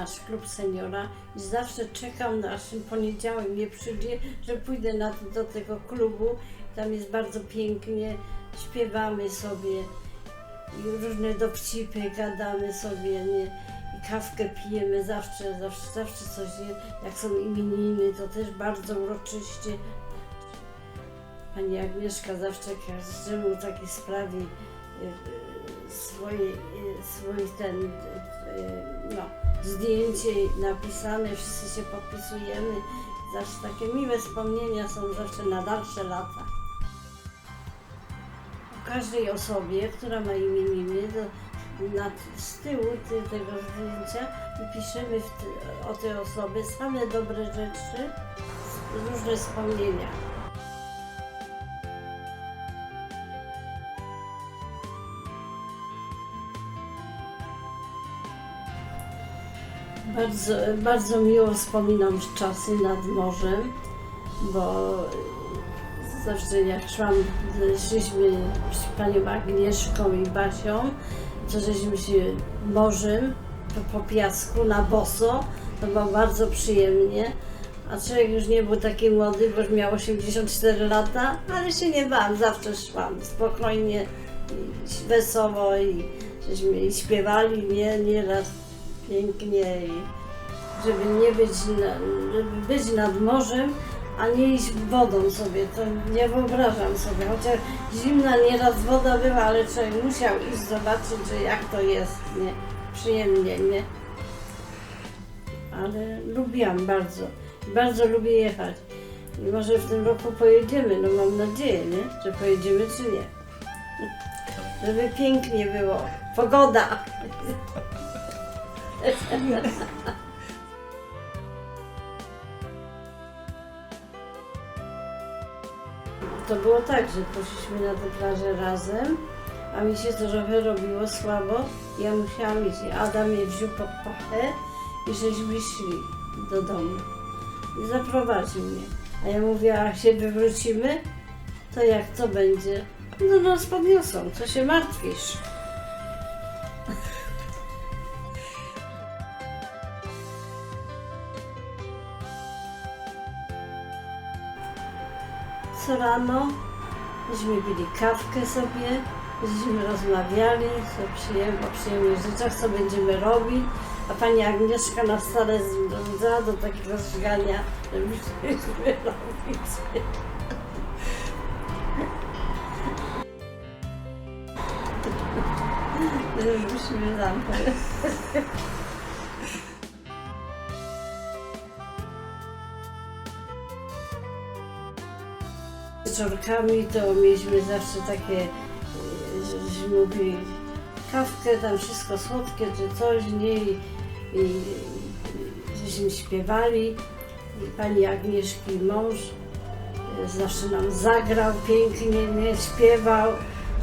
nasz klub seniora i zawsze czekam, ten poniedziałek nie przyjdzie, że pójdę na, do tego klubu. Tam jest bardzo pięknie, śpiewamy sobie różne dowcipy, gadamy sobie, nie? I kawkę pijemy zawsze, zawsze, zawsze coś, nie? jak są imieniny, to też bardzo uroczyście. Pani Agnieszka zawsze każdemu takiej sprawie swoje, swój ten, y, y, no, zdjęcie napisane, wszyscy się podpisujemy. Zawsze takie miłe wspomnienia są zawsze na dalsze lata. O każdej osobie, która ma imieniny, to nad, z tyłu ty, tego zdjęcia piszemy o tej osobie same dobre rzeczy, różne wspomnienia. Bardzo, bardzo miło wspominam czasy nad morzem, bo zawsze jak szłam, szliśmy z panią Agnieszką i Basią, to żeśmy się morzem po, po piasku na boso, to było bardzo przyjemnie. A człowiek już nie był taki młody, bo już miał 84 lata, ale się nie bałam, zawsze szłam spokojnie, wesoło i żeśmy i śpiewali nie, nieraz pięknie i żeby nie być, na, żeby być nad morzem, a nie iść wodą sobie, to nie wyobrażam sobie, chociaż zimna nieraz woda była, ale człowiek musiał iść zobaczyć, że jak to jest, nie, przyjemnie, nie. Ale lubiłam bardzo, bardzo lubię jechać. I może w tym roku pojedziemy, no mam nadzieję, nie, że pojedziemy czy nie. Żeby pięknie było, pogoda. To było tak, że poszliśmy na tę plażę razem, a mi się trochę robiło słabo. Ja musiałam iść. Adam mnie wziął pod pachę i żeśmy szli do domu. I zaprowadził mnie. A ja mówię, a jak się wywrócimy, to jak to będzie? No nas podniosą, co się martwisz? Rano, żeśmy pili kawkę sobie, żeśmy rozmawiali o przyjemnych rzeczach, co będziemy robić, a pani Agnieszka nas stale znudzała do takiego żygania, żebyśmy robić. Żebyśmy tam wieczorkami to mieliśmy zawsze takie, e, że- żeśmy mówili kawkę, tam wszystko słodkie czy coś, nie? I, i, i żeśmy śpiewali. I pani Agnieszki mąż e, zawsze nam zagrał pięknie, nie? Śpiewał.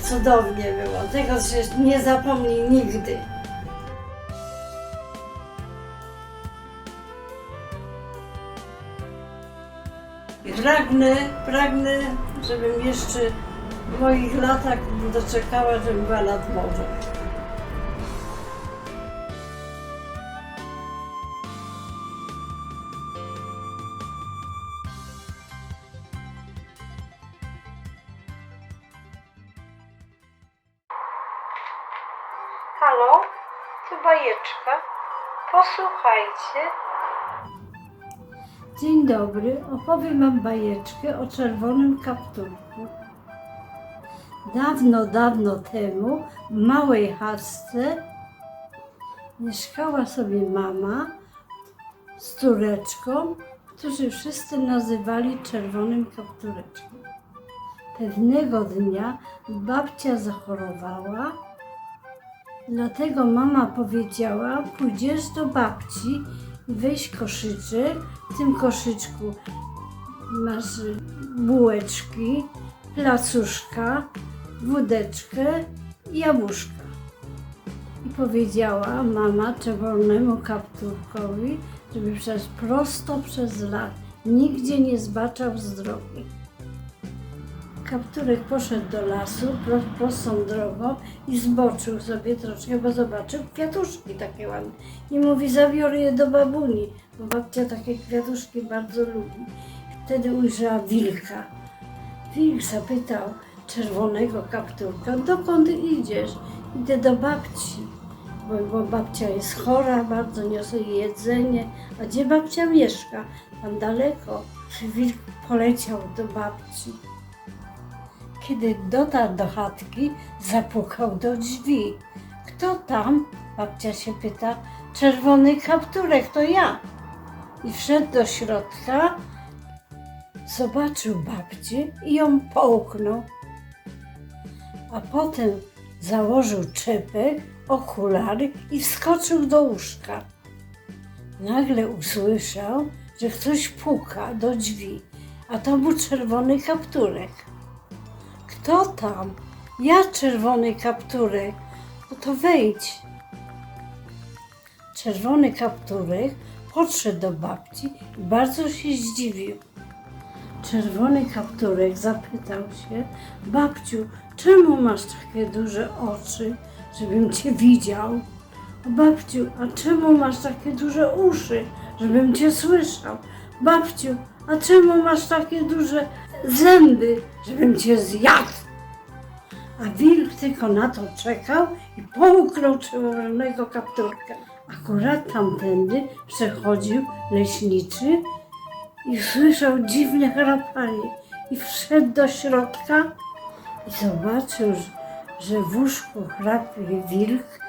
Cudownie było. Tego się nie zapomni nigdy. Pragnę, pragnę, żebym jeszcze w moich latach doczekała, żebym była nad morzem. Halo, tu bajeczka. Posłuchajcie. Dzień dobry, opowiem Wam bajeczkę o czerwonym kapturku. Dawno, dawno temu w małej chatce mieszkała sobie mama z córeczką, którzy wszyscy nazywali czerwonym kaptureczkiem. Pewnego dnia babcia zachorowała, dlatego mama powiedziała, pójdziesz do babci weź koszyczek. W tym koszyczku masz bułeczki, placuszka, wódeczkę i jabłuszka. I powiedziała mama czerwonemu kapturkowi, żeby przez prosto przez las nigdzie nie zbaczał z drogi. Kapturek poszedł do lasu pro, prostą drogą i zboczył sobie troszkę, bo zobaczył kwiatuszki takie ładne. I mówi, zabiorę je do babuni, bo babcia takie kwiatuszki bardzo lubi. Wtedy ujrzała wilka. Wilk zapytał czerwonego kapturka, dokąd idziesz? Idę do babci, bo, bo babcia jest chora, bardzo niosę jej jedzenie. A gdzie babcia mieszka? Tam daleko. Wilk poleciał do babci. Kiedy dotarł do chatki, zapukał do drzwi. Kto tam? Babcia się pyta. Czerwony kapturek, to ja. I wszedł do środka, zobaczył babcię i ją połknął. A potem założył czepek, okulary i wskoczył do łóżka. Nagle usłyszał, że ktoś puka do drzwi, a to był czerwony kapturek. Kto tam? Ja czerwony kapturek. No to wejdź. Czerwony kapturek podszedł do babci i bardzo się zdziwił. Czerwony kapturek zapytał się, babciu, czemu masz takie duże oczy, żebym cię widział? Babciu, a czemu masz takie duże uszy, żebym cię słyszał? Babciu, a czemu masz takie duże zęby, żebym cię zjadł? A wilk tylko na to czekał i połknął czerwonego kapturka. Akurat tamtędy przechodził leśniczy i słyszał dziwne chrapanie. I wszedł do środka i zobaczył, że- w łóżku chrapie wilk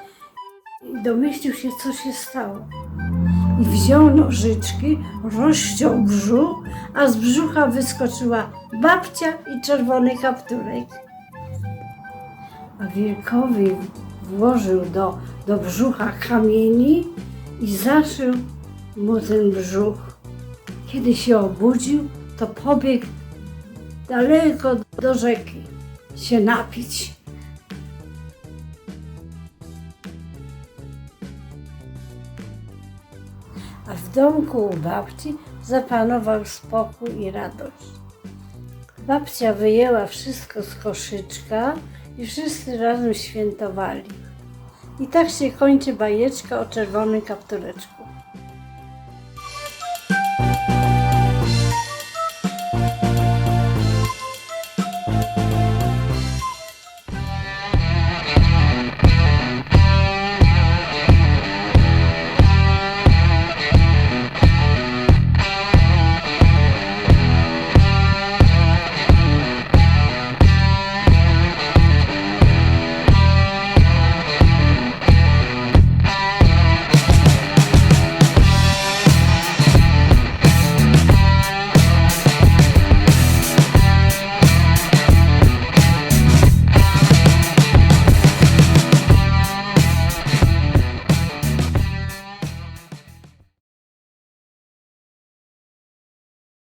i domyślił się, co się stało. I wziął nożyczki, rozciął brzuch, a z brzucha wyskoczyła babcia i czerwony kapturek. A wilkowi włożył do, do brzucha kamieni i zaszył mu ten brzuch. Kiedy się obudził, to pobiegł daleko do rzeki się napić. A w domku u babci zapanował spokój i radość. Babcia wyjęła wszystko z koszyczka i wszyscy razem świętowali. I tak się kończy bajeczka o czerwonym kaptureczku.